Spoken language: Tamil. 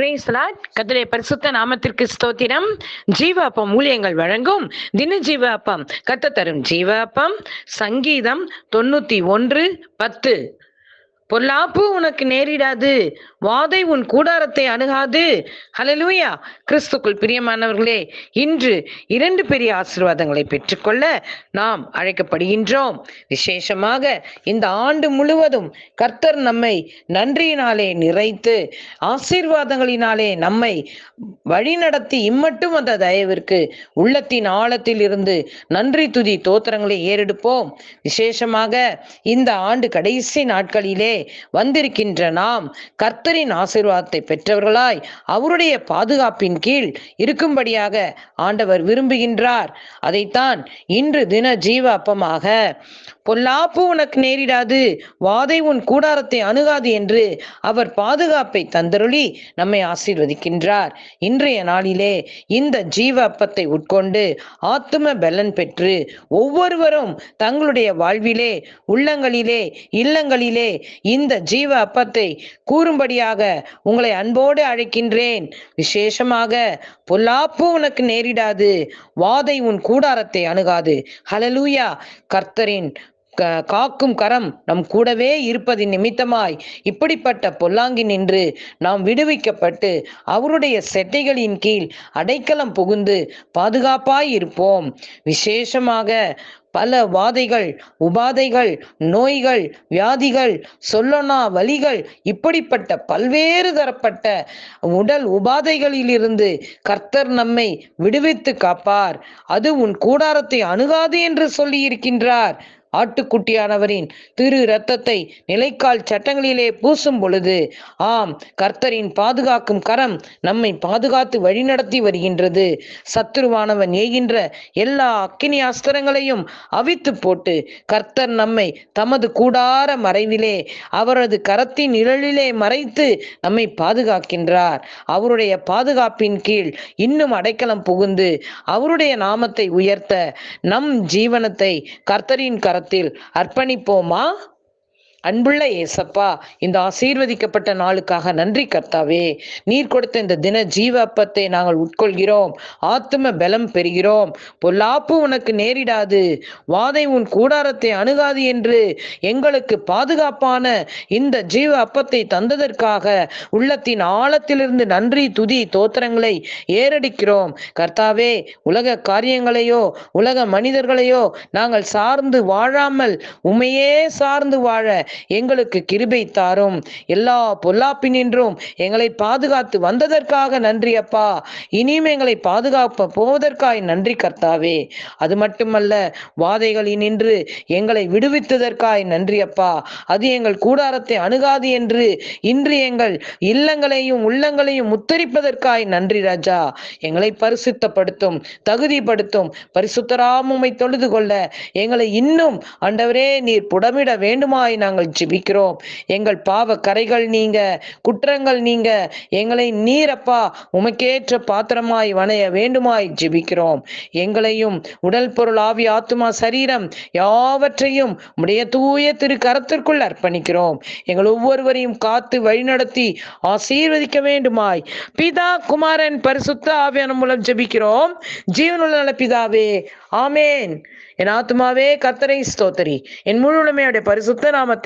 பிரேஸ்லாட் பரிசுத்த நாமத்திற்கு ஸ்தோத்திரம். ஜீவாப்பம் ஊழியங்கள் வழங்கும். தின ஜீவ அப்பம் கத்த தரும் ஜீவ அப்பம் சங்கீதம் தொண்ணூத்தி ஒன்று பத்து. பொல்லாப்பு உனக்கு நேரிடாது. வாதை உன் கூடாரத்தை அணுகாது. ஹலலூயா கிறிஸ்துக்குள் பிரியமானவர்களே இன்று இரண்டு பெரிய ஆசீர்வாதங்களை பெற்றுக்கொள்ள நாம் அழைக்கப்படுகின்றோம். விசேஷமாக இந்த ஆண்டு முழுவதும் கர்த்தர் நம்மை நன்றியினாலே நிறைத்து ஆசீர்வாதங்களினாலே நம்மை வழிநடத்தி இம்மட்டும் அந்த தயவிற்கு உள்ளத்தின் ஆழத்தில் இருந்து நன்றி துதி தோத்திரங்களை ஏறெடுப்போம். விசேஷமாக இந்த ஆண்டு கடைசி நாட்களிலே வந்திருக்கின்ற நாம் கர்த்தரின் ஆசீர்வாதத்தை பெற்றவர்களாய் அவருடைய பாதுகாப்பின் கீழ் இருக்கும்படியாக ஆண்டவர் விரும்புகின்றார். அதைத்தான் இன்று தின ஜீவ அப்பமாக பொல்லாப்பு உனக்கு நேரிடாது வாதை உன் கூடாரத்தை அணுகாது என்று அவர் பாதுகாப்பை தந்தருளி நம்மை ஆசீர்வதிக்கின்றார். இன்றைய நாளிலே இந்த ஜீவ அப்பத்தை உட்கொண்டு ஆத்தும பலன் பெற்று ஒவ்வொருவரும் தங்களுடைய வாழ்விலே உள்ளங்களிலே இல்லங்களிலே இந்த ஜீவ அப்பத்தை கூறும்படியாக உங்களை அன்போடு அழைக்கின்றேன். விசேஷமாக பொல்லாப்பு உனக்கு நேரிடாது. வாதை உன் கூடாரத்தை அணுகாது. ஹலலூயா கர்த்தரின் காக்கும் கரம் நம் கூடவே இருப்பதின் நிமித்தமாய் இப்படிப்பட்ட பொல்லாங்கி நின்று நாம் விடுவிக்கப்பட்டு அவருடைய செட்டைகளின் கீழ் அடைக்கலம் புகுந்து பாதுகாப்பாய் இருப்போம். விசேஷமாக பல வாதைகள் உபாதைகள் நோய்கள் வியாதிகள் சொல்லனா வலிகள் இப்படிப்பட்ட பல்வேறு தரப்பட்ட உடல் உபாதைகளிலிருந்து கர்த்தர் நம்மை விடுவித்து காப்பார். அது உன் கூடாரத்தை அணுகாது என்று சொல்லி இருக்கின்றார் ஆட்டுக்குட்டியானவரின் திரு இரத்தத்தை நிலைக்கால் சட்டங்களிலே பூசும் பொழுது ஆம் கர்த்தரின் பாதுகாக்கும் கரம் நம்மை பாதுகாத்து வழிநடத்தி வருகின்றது. சத்துருவானவன் ஏகின்ற எல்லா அக்கினி அஸ்திரங்களையும் அவித்து போட்டு கர்த்தர் நம்மை தமது கூடார மறைவிலே அவரது கரத்தின் நிழலிலே மறைத்து நம்மை பாதுகாக்கின்றார். அவருடைய பாதுகாப்பின் கீழ் இன்னும் அடைக்கலம் புகுந்து அவருடைய நாமத்தை உயர்த்த நம் ஜீவனத்தை கர்த்தரின் கரத்தில் அர்ப்பணிப்போமா? அன்புள்ள ஏசப்பா இந்த ஆசீர்வதிக்கப்பட்ட நாளுக்காக நன்றி கர்த்தாவே. நீர் கொடுத்த இந்த தின ஜீவ அப்பத்தை நாங்கள் உட்கொள்கிறோம். ஆத்தும பலம் பெறுகிறோம். பொல்லாப்பு உனக்கு நேரிடாது. வாதை உன் கூடாரத்தை அணுகாது என்று எங்களுக்கு பாதுகாப்பான இந்த ஜீவ அப்பத்தை தந்ததற்காக உள்ளத்தின் ஆழத்திலிருந்து நன்றி துதி தோத்திரங்களை ஏறடிக்கிறோம். கர்த்தாவே உலக காரியங்களையோ உலக மனிதர்களையோ நாங்கள் சார்ந்து வாழாமல் உமையே சார்ந்து வாழ எங்களுக்கு கிருபை தாரும். எல்லா பொல்லாப்பினின்றும் எங்களை பாதுகாத்து வந்ததற்காக நன்றி அப்பா. இனியும் எங்களை பாதுகாப்ப போவதற்காய் நன்றி கர்த்தாவே. அது மட்டுமல்ல வாதைகளினின்று எங்களை விடுவித்ததற்காய் நன்றி அப்பா. அது எங்கள் கூடாரத்தை அணுகாது என்று இன்று எங்கள் இல்லங்களையும் உள்ளங்களையும் முத்தரிப்பதற்காய் நன்றி ராஜா. எங்களை பரிசுத்தப்படுத்தும் தகுதிப்படுத்தும் பரிசுத்தராமுமை தொழுது கொள்ள எங்களை இன்னும் ஆண்டவரே நீர் புடமிட வேண்டுமாய் நாங்கள் ஜெபிக்கிறோம். எங்கள் பாவ கரைகள் நீங்க குற்றங்கள் நீங்க எங்களை நீரப்பா உமக்கேற்ற பாத்திரமாய் வணைய வேண்டுமாய் ஜெபிக்கிறோம். எங்களையும் உடல் பொருள் ஆவி ஆத்துமா சரீரம் யாவற்றையும் உடைய தூய திரு கரத்திற்குள் அர்ப்பணிக்கிறோம். எங்கள் ஒவ்வொருவரையும் காத்து வழிநடத்தி ஆசீர்வதிக்க வேண்டுமாய். பிதா குமாரன் பரிசுத்த ஆவியான மூலம் ஜெபிக்கிறோம். ஜீவனுள்ள நல்ல பிதாவே ஆமேன். என் ஆத்துமாவே கத்தரை ஸ்தோத்தரி. என் முழு உடமையுடைய பரிசுத்த நாமத்தை